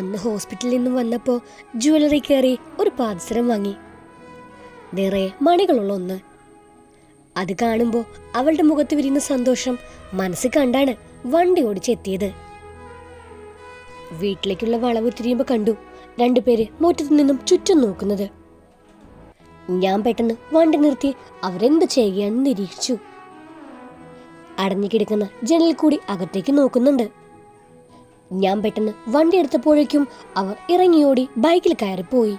അന്ന് ഹോസ്പിറ്റലിൽ നിന്നും വന്നപ്പോൾ ജുവലറി കയറി ഒരു പാദസരം വാങ്ങി. നിറയെ മണികളുള്ള ഒന്ന്. അത് കാണുമ്പോൾ അവളുടെ മുഖത്ത് വിരിയുന്ന സന്തോഷം മനസ്സിൽ കണ്ടാണ് വണ്ടി ഓടിച്ചെത്തിയത്. വീട്ടിലേക്കുള്ള വളവ് തിരിയുമ്പോൾ കണ്ടു രണ്ടുപേര് മുറ്റത്തു നിന്നും ചുറ്റും നോക്കുന്നത്. ഞാൻ പെട്ടെന്ന് വണ്ടി നിർത്തി അവരെന്ത് ചെയ്യുകയാണെന്ന് നിരീക്ഷിച്ചു. അടഞ്ഞു കിടക്കുന്ന ജനലിൽ കൂടി അകത്തേക്ക് നോക്കുന്നുണ്ട്. ഞാൻ പെട്ടെന്ന് വണ്ടി എടുത്തപ്പോഴേക്കും അവർ ഇറങ്ങിയോടി ബൈക്കിൽ കയറിപ്പോയി.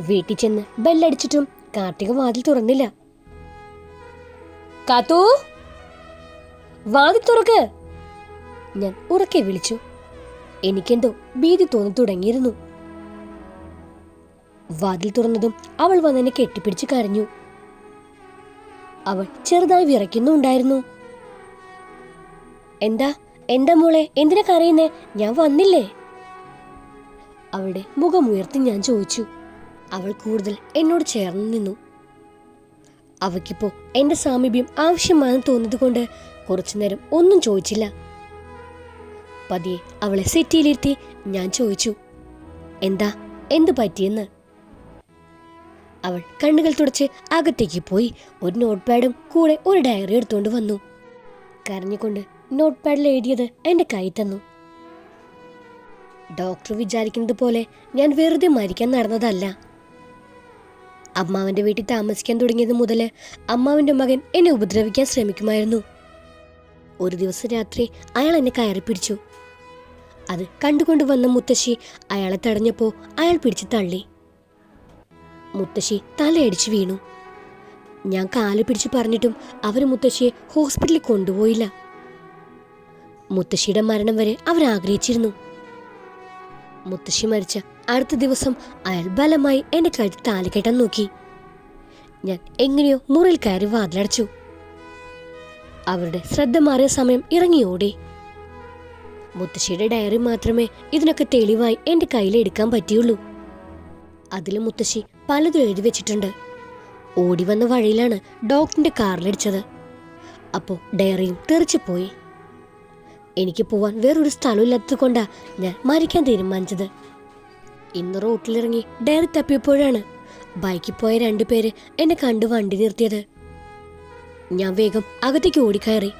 വീട്ടിൽ ചെന്ന് ബെല്ലടിച്ചിട്ടും കാർത്തിക വാതിൽ തുറന്നില്ല. കാത്തു വാതിൽ തുറക്ക് ഞാൻ ഉറക്കെ വിളിച്ചു. എനിക്കെന്തോ ഭീതി തോന്നി തുടങ്ങിയിരുന്നു. വാതിൽ തുറന്നതും അവൾ വന്നെന്നെ കെട്ടിപ്പിടിച്ച് കരഞ്ഞു. അവൾ ചെറുതായി വിറയ്ക്കുന്നുണ്ടായിരുന്നു. എന്താ എന്താ മോളെ? എന്തിനാ കരയുന്നേ? ഞാൻ വന്നില്ലേ? അവളുടെ മുഖമുയർത്തി ഞാൻ ചോദിച്ചു. അവൾ കൂടുതൽ എന്നോട് ചേർന്ന് നിന്നു. അവയ്ക്കിപ്പോ എന്റെ സാമീപ്യം ആവശ്യമാണെന്ന് തോന്നിയതുകൊണ്ട് കുറച്ചുനേരം ഒന്നും ചോദിച്ചില്ല. പതിയെ അവളെ സെറ്റിയിലിരുത്തി ഞാൻ ചോദിച്ചു. എന്താ? എന്തു പറ്റിയെന്ന്? അവൾ കണ്ണുകൾ തുടച്ച് അകത്തേക്ക് പോയി. ഒരു നോട്ട് പാഡും കൂടെ ഒരു ഡയറി എടുത്തുകൊണ്ട് വന്നു. കരഞ്ഞുകൊണ്ട് നോട്ട് പാഡിൽ എഴുതിയത് എന്റെ കൈ തന്നു. ഡോക്ടർ വിചാരിക്കുന്നത് പോലെ ഞാൻ വെറുതെ മരിക്കാൻ നടന്നതല്ല. അമ്മാവന്റെ വീട്ടിൽ താമസിക്കാൻ തുടങ്ങിയത് മുതൽ അമ്മാവന്റെ മകൻ എന്നെ ഉപദ്രവിക്കാൻ ശ്രമിക്കുമായിരുന്നു. ഒരു ദിവസം രാത്രി അയാൾ എന്നെ കയറി പിടിച്ചു. അത് കണ്ടുകൊണ്ട് വന്ന മുത്തശ്ശി അയാളെ തടഞ്ഞപ്പോൾ അയാൾ പിടിച്ച് തള്ളി. മുത്തശ്ശി തലയടിച്ചു വീണു. ഞാൻ കാൽ പിടിച്ച് പറഞ്ഞിട്ടും അവർ മുത്തശ്ശിയെ ഹോസ്പിറ്റലിൽ കൊണ്ടുപോയില്ല. മുത്തശ്ശിയുടെ മരണം വരെ അവർ ആഗ്രഹിച്ചിരുന്നു. മുത്തശ്ശി മരിച്ച അടുത്ത ദിവസം അയാൾ ബലമായി എന്റെ കഴുത്തിൽ താലിക്കെട്ടാൻ നോക്കി. ഞാൻ എങ്ങനെയോ മുറിയിൽ കയറി വാതിലടച്ചു. അവരുടെ ശ്രദ്ധ മാറിയ സമയം ഇറങ്ങി ഓടി മുത്തശ്ശിയുടെ ഡയറി മാത്രമേ ഇതിനൊക്കെ തെളിവായി എന്റെ കയ്യിൽ എടുക്കാൻ പറ്റിയുള്ളൂ. അതിൽ മുത്തശ്ശി പലതും എഴുതി വെച്ചിട്ടുണ്ട്. ഓടി വന്ന വഴിയിലാണ് ഡോക്ടറിന്റെ കാറിലടിച്ചത് അപ്പോൾ ഡയറിയും തെറിച്ചുപോയി എനിക്ക് പോവാൻ വേറൊരു സ്ഥലവും കൊണ്ടാ ഞാൻ മരിക്കാൻ തീരുമാനിച്ചത്. ഇന്ന് റോട്ടിലിറങ്ങി ഡയറി തപ്പിയപ്പോഴാണ് ബൈക്കിൽ പോയ രണ്ടുപേര് എന്നെ കണ്ട് വണ്ടി നിർത്തിയത്. ഞാൻ വേഗം അകത്തേക്ക് ഓടിക്കയറി.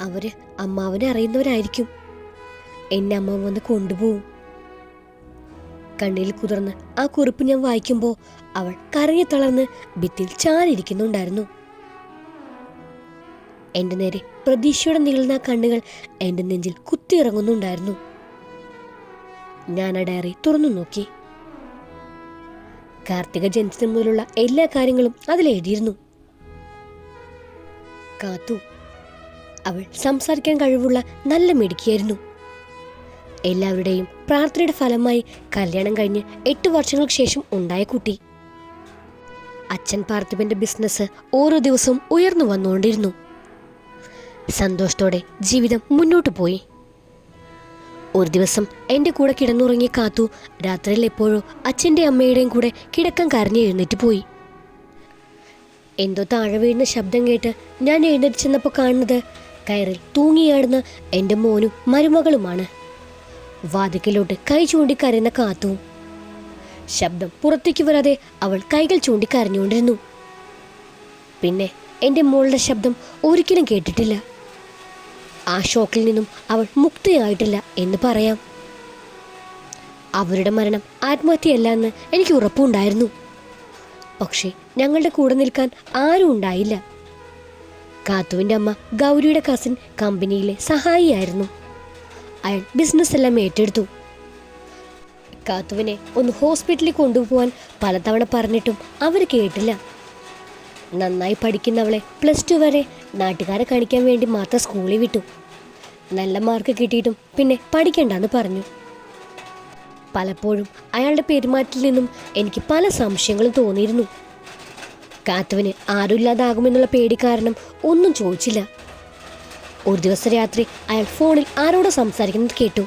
അവർ അമ്മാവനെ അറിയുന്നവരായിരിക്കും. എന്നെ അമ്മ വന്ന് കൊണ്ടുപോകും കണ്ണിൽ കുതിർന്ന് ആ കുറിപ്പ് ഞാൻ വായിക്കുമ്പോൾ അവൾ കരഞ്ഞു തളർന്ന് ഭിത്തിയിൽ ചാരിയിരിക്കുന്നുണ്ടായിരുന്നു എന്റെ നേരെ പ്രതീക്ഷയുടെ നീളുന്ന കണ്ണുകൾ എന്റെ നെഞ്ചിൽ കുത്തിയിറങ്ങുന്നുണ്ടായിരുന്നു. ഞാൻ ആ ഡയറി തുറന്നു നോക്കി. കാർത്തിക ജനിച്ചതിന് മുതലുള്ള എല്ലാ കാര്യങ്ങളും അതിൽ എഴുതിയിരുന്നു. കാത്തു. അവൾ സംസാരിക്കാൻ കഴിവുള്ള നല്ല മിടുക്കിയായിരുന്നു. എല്ലാവരുടെയും പ്രാർത്ഥനയുടെ ഫലമായി കല്യാണം കഴിഞ്ഞ് എട്ട് വർഷങ്ങൾക്ക് ശേഷം ഉണ്ടായ കുട്ടി. അച്ഛൻ പാർത്ഥിബന്റെ ബിസിനസ് ഓരോ ദിവസവും ഉയർന്നു വന്നുകൊണ്ടിരുന്നു. സന്തോഷത്തോടെ ജീവിതം മുന്നോട്ട് പോയി. ഒരു ദിവസം എന്റെ കൂടെ കിടന്നുറങ്ങിയ കാത്തു രാത്രിയിൽ എപ്പോഴോ അച്ഛന്റെ അമ്മയുടെയും കൂടെ കിടക്കം കരഞ്ഞ് എഴുന്നേറ്റ് പോയി. എന്തോ താഴെ വീഴുന്ന ശബ്ദം കേട്ട് ഞാൻ എഴുന്നേറ്റ് ചെന്നപ്പോൾ കാണുന്നത് കയറിൽ തൂങ്ങിയാടുന്ന എന്റെ മോനും മരുമകളുമാണ്. വാതിക്കലോട്ട് കൈ ചൂണ്ടി കരയുന്ന കാത്തുവും ശബ്ദം പുറത്തേക്ക് വരാതെ അവൾ കൈകൾ ചൂണ്ടി കരഞ്ഞുകൊണ്ടിരുന്നു. പിന്നെ എന്റെ മോളുടെ ശബ്ദം ഒരിക്കലും കേട്ടിട്ടില്ല. ആ ഷോക്കിൽ നിന്നും അവൾ മുക്തയായിട്ടില്ല എന്ന് പറയാം. അവരുടെ മരണം ആത്മഹത്യയല്ല എന്ന് എനിക്ക് ഉറപ്പുണ്ടായിരുന്നു. പക്ഷേ ഞങ്ങളുടെ കൂടെ നിൽക്കാൻ ആരും ഉണ്ടായില്ല. കാത്തുവിന്റെ അമ്മ ഗൗരിയുടെ കസിൻ കമ്പനിയിലെ സഹായിയായിരുന്നു. അയാൾ ബിസിനസ് എല്ലാം ഏറ്റെടുത്തു. കാത്തുവിനെ ഒന്ന് ഹോസ്പിറ്റലിൽ കൊണ്ടുപോകാൻ പലതവണ പറഞ്ഞിട്ടും അവർ കേട്ടില്ല. നന്നായി പഠിക്കുന്നവളെ പ്ലസ് ടു വരെ നാട്ടുകാരെ കാണിക്കാൻ വേണ്ടി മാത്രം സ്കൂളിൽ വിട്ടു. നല്ല മാർക്ക് കിട്ടിയിട്ടും പിന്നെ പഠിക്കണ്ടെന്ന് പറഞ്ഞു. പലപ്പോഴും അയാളുടെ പെരുമാറ്റത്തിൽ നിന്നും എനിക്ക് പല സംശയങ്ങളും തോന്നിയിരുന്നു. കാത്തുവിന് ആരുമില്ലാതാകുമെന്നുള്ള പേടി കാരണം ഒന്നും ചോദിച്ചില്ല. ഒരു ദിവസം രാത്രി അയാൾ ഫോണിൽ ആരോടോ സംസാരിക്കുന്നത് കേട്ടു.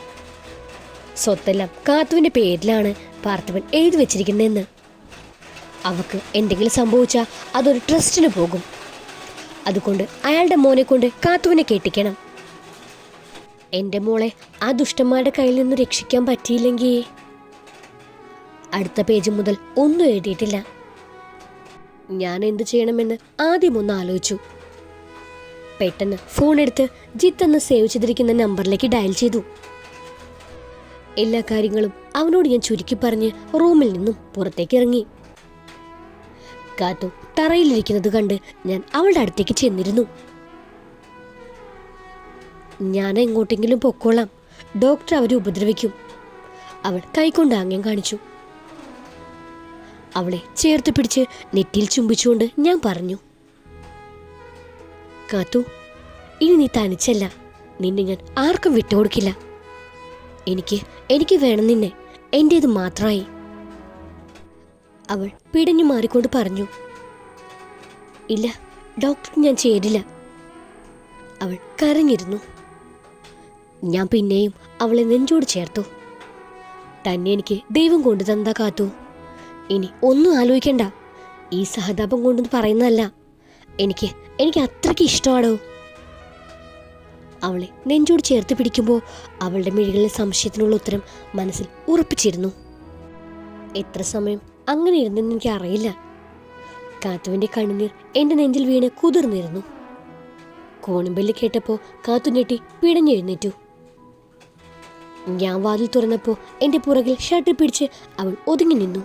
സ്വത്തെല്ലാം കാത്തുവിന്റെ പേരിലാണ് പാർത്ഥിവൻ എഴുതി വെച്ചിരിക്കുന്നതെന്ന്. അവക്ക് എന്തെങ്കിലും സംഭവിച്ചാൽ അതൊരു ട്രസ്റ്റിന് പോകും. അതുകൊണ്ട് അയാളുടെ മോനെ കൊണ്ട് കാത്തുവിനെ കെട്ടിക്കണം. എന്റെ മോളെ ആ ദുഷ്ടന്മാരുടെ കയ്യിൽ നിന്ന് രക്ഷിക്കാൻ പറ്റിയില്ലെങ്കിൽ അടുത്ത പേജ് മുതൽ ഒന്നും എഴുതിയിട്ടില്ല. ഞാൻ എന്തു ചെയ്യണമെന്ന് ആദ്യം ഒന്ന് ആലോചിച്ചു. പെട്ടെന്ന് ഫോൺ എടുത്ത് ജിത്ത് എന്ന് സേവ് ചെയ്തിരിക്കുന്ന നമ്പറിലേക്ക് ഡയൽ ചെയ്തു. എല്ലാ കാര്യങ്ങളും അവനോട് ഞാൻ ചുരുക്കി പറഞ്ഞ് റൂമിൽ നിന്നും പുറത്തേക്ക് ഇറങ്ങി. കാത്തു. തറയിലിരിക്കുന്നത് കണ്ട് ഞാൻ അവളുടെ അടുത്തേക്ക് ചെന്നിരുന്നു. ഞാൻ എങ്ങോട്ടെങ്കിലും പൊക്കോളാം. ഡോക്ടർ അവരെ ഉപദ്രവിക്കും. അവൾ കൈകൊണ്ട് ആംഗ്യം കാണിച്ചു. അവളെ ചേർത്ത് പിടിച്ച് നെറ്റിയിൽ ചുംബിച്ചുകൊണ്ട് ഞാൻ പറഞ്ഞു കാത്തു ഇനി നീ തനിച്ചല്ല. നിന്നെ ഞാൻ ആർക്കും വിട്ടുകൊടുക്കില്ല. എനിക്ക് എനിക്ക് വേണം നിന്നെ. എന്റേത് മാത്രമായി. അവൾ പിടഞ്ഞു മാറിക്കൊണ്ട് പറഞ്ഞു ഇല്ല ഡോക്ടർ ഞാൻ ചേരില്ല അവൾ കരഞ്ഞിരുന്നു. ഞാൻ പിന്നെയും അവളെ നെഞ്ചോട് ചേർത്തു. തന്നെ എനിക്ക് ദൈവം കൊണ്ടു തന്നതാ കാത്തു. ഇനി ഒന്നും ആലോചിക്കണ്ട. ഈ സഹതാപം കൊണ്ടൊന്നും പറയുന്നതല്ല. എനിക്ക് എനിക്ക് അത്രയ്ക്ക് ഇഷ്ടമാണോ? അവളെ നെഞ്ചോട് ചേർത്ത് പിടിക്കുമ്പോൾ അവളുടെ മിഴികളിലെ സംശയത്തിനുള്ള ഉത്തരം മനസ്സിൽ ഉറപ്പിച്ചിരുന്നു. എത്ര സമയം അങ്ങനെ ഇരുന്നെന്ന് എനിക്ക് അറിയില്ല കാത്തുവിന്റെ കണ്ണുനീർ എന്റെ നെഞ്ചിൽ വീണ് കുതിർന്നിരുന്നു. കോണുമ്പല്ലി കേട്ടപ്പോൾ കാത്തു ഞെട്ടി പിടഞ്ഞെഴുന്നേറ്റു ഞാൻ വാതിൽ തുറന്നപ്പോൾ എന്റെ പുറകിൽ ഷർട്ട് പിടിച്ച് അവൾ ഒതുങ്ങി നിന്നു.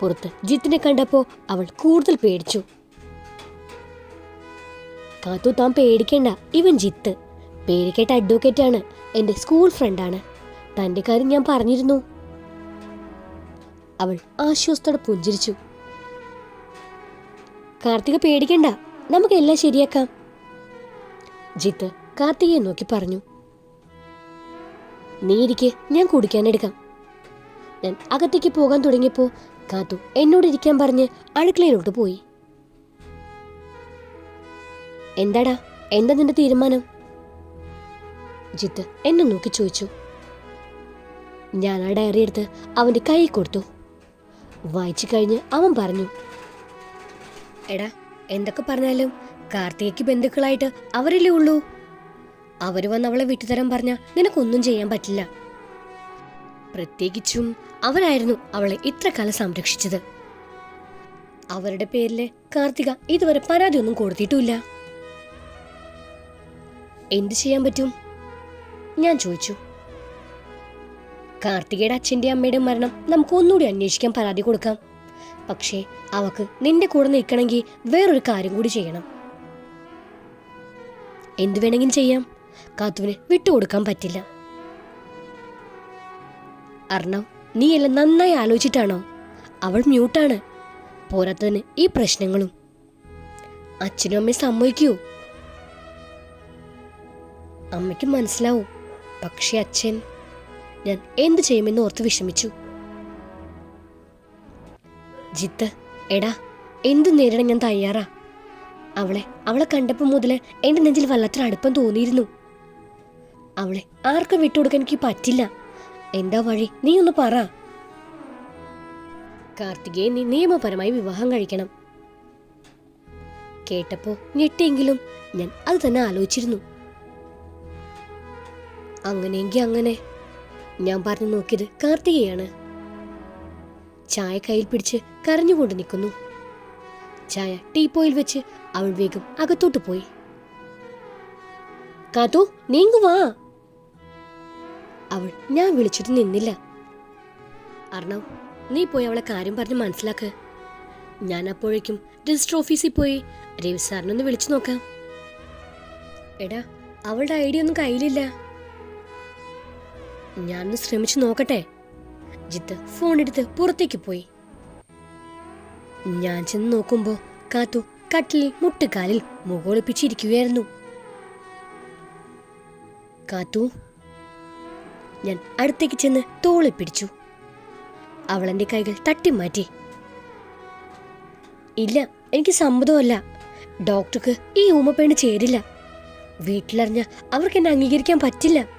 പുറത്ത് ജിത്തിനെ കണ്ടപ്പോൾ അവൾ കൂടുതൽ പേടിച്ചു. കാത്തു താൻ പേടിക്കേണ്ട. ഇവൻ ജിത്ത്. പേര് അഡ്വക്കേറ്റ് ആണ്. എന്റെ സ്കൂൾ ഫ്രണ്ടാണ് തന്റെ കാര്യം ഞാൻ പറഞ്ഞിരുന്നു. അവൾ ആശ്വാസത്തോടെ പുഞ്ചിരിച്ചു. കാർത്തിക പേടിക്കണ്ട നമുക്ക് എല്ലാം ശരിയാക്കാം. ജിത്ത് കാർത്തികയെ നോക്കി പറഞ്ഞു. നീ ഇരിക്കെ ഞാൻ കുടിക്കാനെടുക്കാം. ഞാൻ അകത്തേക്ക് പോകാൻ തുടങ്ങിയപ്പോ കാത്തു എന്നോട് ഇരിക്കാൻ പറഞ്ഞ് അടുക്കളയിലോട്ട് പോയി. എന്താടാ എന്താ നിന്റെ തീരുമാനം? ജിത്ത് എന്നെ നോക്കി ചോദിച്ചു. ഞാൻ ആ ഡയറി എടുത്ത് അവന്റെ കൈ കൊടുത്തു. വായിച്ചു കഴിഞ്ഞ് അവൻ പറഞ്ഞു. എടാ എന്തൊക്കെ പറഞ്ഞാലും കാർത്തികയ്ക്ക് ബന്ധുക്കളായിട്ട് അവരല്ലേ ഉള്ളൂ. അവർ വന്ന് അവളെ വിട്ടുതരാൻ പറഞ്ഞ നിനക്കൊന്നും ചെയ്യാൻ പറ്റില്ല. പ്രത്യേകിച്ചും അവരായിരുന്നു അവളെ ഇത്ര കാലം സംരക്ഷിച്ചത്. അവരുടെ പേരിൽ കാർത്തിക ഇതുവരെ പരാതിയൊന്നും കൊടുത്തിട്ടില്ല എന്തു ചെയ്യാൻ പറ്റും? ഞാൻ ചോദിച്ചു. കാർത്തികയുടെ അച്ഛന്റെ അമ്മയുടെ മരണം നമുക്ക് ഒന്നുകൂടി അന്വേഷിക്കാൻ പരാതി കൊടുക്കാം. പക്ഷേ അവക്ക് നിന്റെ കൂടെ നിൽക്കണമെങ്കിൽ വേറൊരു കാര്യം കൂടി ചെയ്യണം. എന്തു വേണമെങ്കിലും ചെയ്യാം. കാത്തുവിന് വിട്ടുകൊടുക്കാൻ പറ്റില്ല. അർണവ് നീ എല്ലാം നന്നായി ആലോചിച്ചിട്ടാണോ? അവൾ മ്യൂട്ടാണ്. പോരാത്തതിന് ഈ പ്രശ്നങ്ങളും. അച്ഛനും അമ്മയും സമ്മതിക്കൂ. അമ്മയ്ക്ക് മനസ്സിലാവും. പക്ഷെ അച്ഛൻ ഞാൻ എന്തു ചെയ്യുമെന്ന് ഓർത്ത് വിഷമിച്ചു. ജിത്ത് എടാ എന്ത് നേരിടാൻ ഞാൻ തയ്യാറാ? അവളെ അവളെ കണ്ടപ്പോൾ മുതൽ എന്റെ നെഞ്ചിൽ വല്ലാത്തൊരു അടുപ്പം തോന്നിയിരുന്നു. അവളെ ആർക്കും വിട്ടുകൊടുക്കാൻ എനിക്ക് പറ്റില്ല. എന്താ വഴി? നീ ഒന്ന് പറ. കാർത്തികയെ നീ നിയമപരമായി വിവാഹം കഴിക്കണം. കേട്ടപ്പോ ഞെട്ടിയെങ്കിലും ഞാൻ അത് തന്നെ ആലോചിച്ചിരുന്നു. അങ്ങനെയെങ്കിൽ അങ്ങനെ ഞാൻ പറഞ്ഞു നോക്കിയത് കാർത്തികയാണ്. ചായ കയ്യിൽ പിടിച്ച് കരഞ്ഞുകൊണ്ട് നിൽക്കുന്നു. ചായ ടീപ്പോയിൽ വെച്ച് അവൾ വേഗം അകത്തോട്ട് പോയി. കാത്തു നീങ്ങുവാ അവൾ ഞാൻ വിളിച്ചിട്ട് നിന്നില്ല. അർണവ് നീ പോയി അവളെ കാര്യം പറഞ്ഞ് മനസ്സിലാക്ക്. ഞാൻ അപ്പോഴേക്കും രജിസ്റ്റർ ഓഫീസിൽ പോയി രവി സാറിനൊന്ന് വിളിച്ചു നോക്കാം. എടാ അവളുടെ ഐഡിയ ഒന്നും കയ്യിലില്ല. ഞാനൊന്ന് ശ്രമിച്ചു നോക്കട്ടെ. ജിത്ത് ഫോൺ എടുത്ത് പുറത്തേക്ക് പോയി. ഞാൻ ചെന്ന് നോക്കുമ്പോ കാത്തു കട്ടിലിൽ മുട്ടുകാലിൽ മുകളിപ്പിച്ചിരിക്കുകയായിരുന്നു കാത്തു ഞാൻ അടുത്തേക്ക് ചെന്ന് തോളി പിടിച്ചു. അവൾ എന്റെ കൈകൾ തട്ടിമാറ്റി. ഇല്ല എനിക്ക് സമ്മതമല്ല. ഡോക്ടർക്ക് ഈ ഊമപ്പേണ് ചേരില്ല. വീട്ടിലറിഞ്ഞ അവർക്ക് എന്നെ അംഗീകരിക്കാൻ പറ്റില്ല.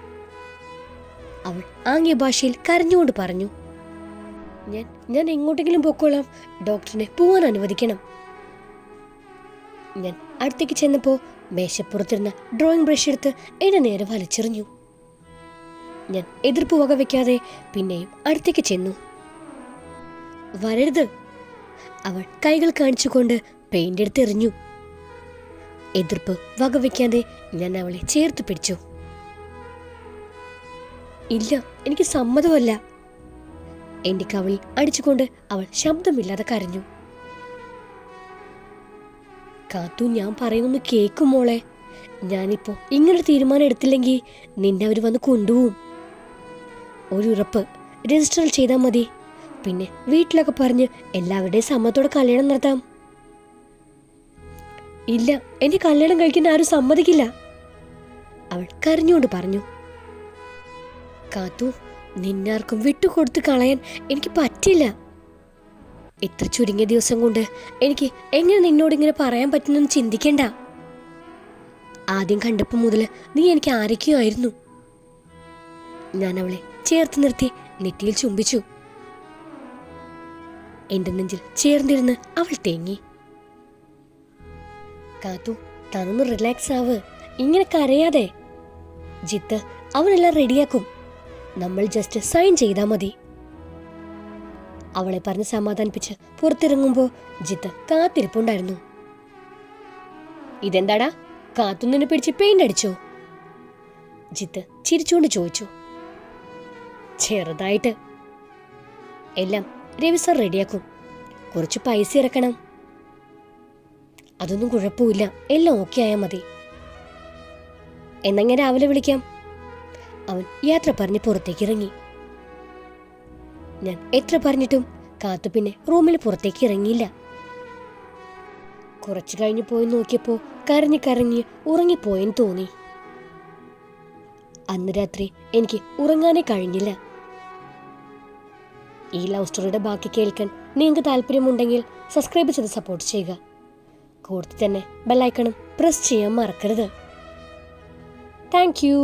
അവൾ ആംഗ്യ ഭാഷയിൽ കരഞ്ഞുകൊണ്ട് പറഞ്ഞു ഞാൻ ഞാൻ എങ്ങോട്ടെങ്കിലും പൊക്കോളാം. ഡോക്ടറിനെ പോവാൻ അനുവദിക്കണം. ഞാൻ അടുത്തേക്ക് ചെന്നപ്പോ മേശപ്പുറത്തിരുന്ന ഡ്രോയിങ് ബ്രഷ് എടുത്ത് എന്നെ നേരെ വലിച്ചെറിഞ്ഞു. ഞാൻ എതിർപ്പ് വകവെക്കാതെ പിന്നെയും അടുത്തേക്ക് ചെന്നു. വരരുത്. അവൾ കൈകൾ കാണിച്ചുകൊണ്ട് പെയിന്റ് എടുത്ത് എറിഞ്ഞു എതിർപ്പ് വകവെക്കാതെ ഞാൻ അവളെ ചേർത്ത് പിടിച്ചു. ഇല്ല എനിക്ക് സമ്മതമല്ല എന്റെ കവളിൽ അടിച്ചുകൊണ്ട് അവൾ ശബ്ദമില്ലാതെ കരഞ്ഞു. കാത്തു ഞാൻ പറയുന്നൊന്ന് കേക്കും മോളെ. ഞാനിപ്പോ ഇങ്ങനൊരു തീരുമാനം എടുത്തില്ലെങ്കിൽ നിന്നെ അവർ വന്ന് കൊണ്ടുപോകും ഒരു ഉറപ്പ് രജിസ്റ്റർ ചെയ്താൽ മതി. പിന്നെ വീട്ടിലൊക്കെ പറഞ്ഞ് എല്ലാവരുടെയും സമ്മതത്തോടെ കല്യാണം നടത്താം. ഇല്ല എന്നെ കല്യാണം കഴിക്കാൻ ആരും സമ്മതിക്കില്ല. അവൾ കരഞ്ഞുകൊണ്ട് പറഞ്ഞു. കാത്തു നിന്നാർക്കും വിട്ടുകൊടുത്ത് കളയാൻ എനിക്ക് പറ്റില്ല. ഇത്ര ചുരുങ്ങിയ ദിവസം കൊണ്ട് എനിക്ക് എങ്ങനെ നിന്നോട് ഇങ്ങനെ പറയാൻ പറ്റുന്നെന്ന് ചിന്തിക്കണ്ട. ആദ്യം കണ്ടപ്പോൾ മുതൽ നീ എനിക്ക് ആരൊക്കെയോ ആയിരുന്നു. ഞാൻ അവളെ ചേർത്ത് നിർത്തി നെറ്റിയിൽ ചുംബിച്ചു. എന്റെ നെഞ്ചിൽ ചേർന്നിരുന്ന് അവൾ തേങ്ങി. കാത്തു തന്നു റിലാക്സ് ആവ് ഇങ്ങനെ കരയാതെ. ജിത്ത് അവനെല്ലാം റെഡിയാക്കും. നമ്മൾ ജസ്റ്റ് സൈൻ ചെയ്താൽ മതി. അവളെ പറഞ്ഞ് സമാധാനിപ്പിച്ച് പുറത്തിറങ്ങുമ്പോൾ ജിത്ത് കാത്തിരിപ്പുണ്ടായിരുന്നു. ഇതെന്താടാ? കാത്തുനിന്ന് പിടിച്ച് പെയിന്റ് അടിച്ചോ? ജിത്ത് ചിരിച്ചുകൊണ്ട് ചോദിച്ചു. ചെറുതായിട്ട്. എല്ലാം രവി സാർ റെഡിയാക്കും കുറച്ച് പൈസ ഇറക്കണം. അതൊന്നും കുഴപ്പമില്ല. എല്ലാം ഓക്കെ ആയാൽ മതി. എന്നാ രാവിലെ വിളിക്കാം. അവൻ യാത്ര പറഞ്ഞ് പുറത്തേക്ക് ഇറങ്ങി ഞാൻ എത്ര പറഞ്ഞിട്ടും കാത്തു പിന്നെ റൂമിൽ പുറത്തേക്ക് ഇറങ്ങിയില്ല കുറച്ചു കഴിഞ്ഞ് പോയി നോക്കിയപ്പോ കരഞ്ഞ് കരഞ്ഞ് ഉറങ്ങിപ്പോയെന്ന് തോന്നി. അന്ന് രാത്രി എനിക്ക് ഉറങ്ങാനേ കഴിഞ്ഞില്ല. ഈ ലവ് സ്റ്റോറിയുടെ ബാക്കി കേൾക്കാൻ നിങ്ങൾക്ക് താല്പര്യമുണ്ടെങ്കിൽ സബ്സ്ക്രൈബ് ചെയ്ത് സപ്പോർട്ട് ചെയ്യുക. കൂടുതൽ തന്നെ ബെല്ലൈക്കണും പ്രസ് ചെയ്യാൻ മറക്കരുത്. Thank you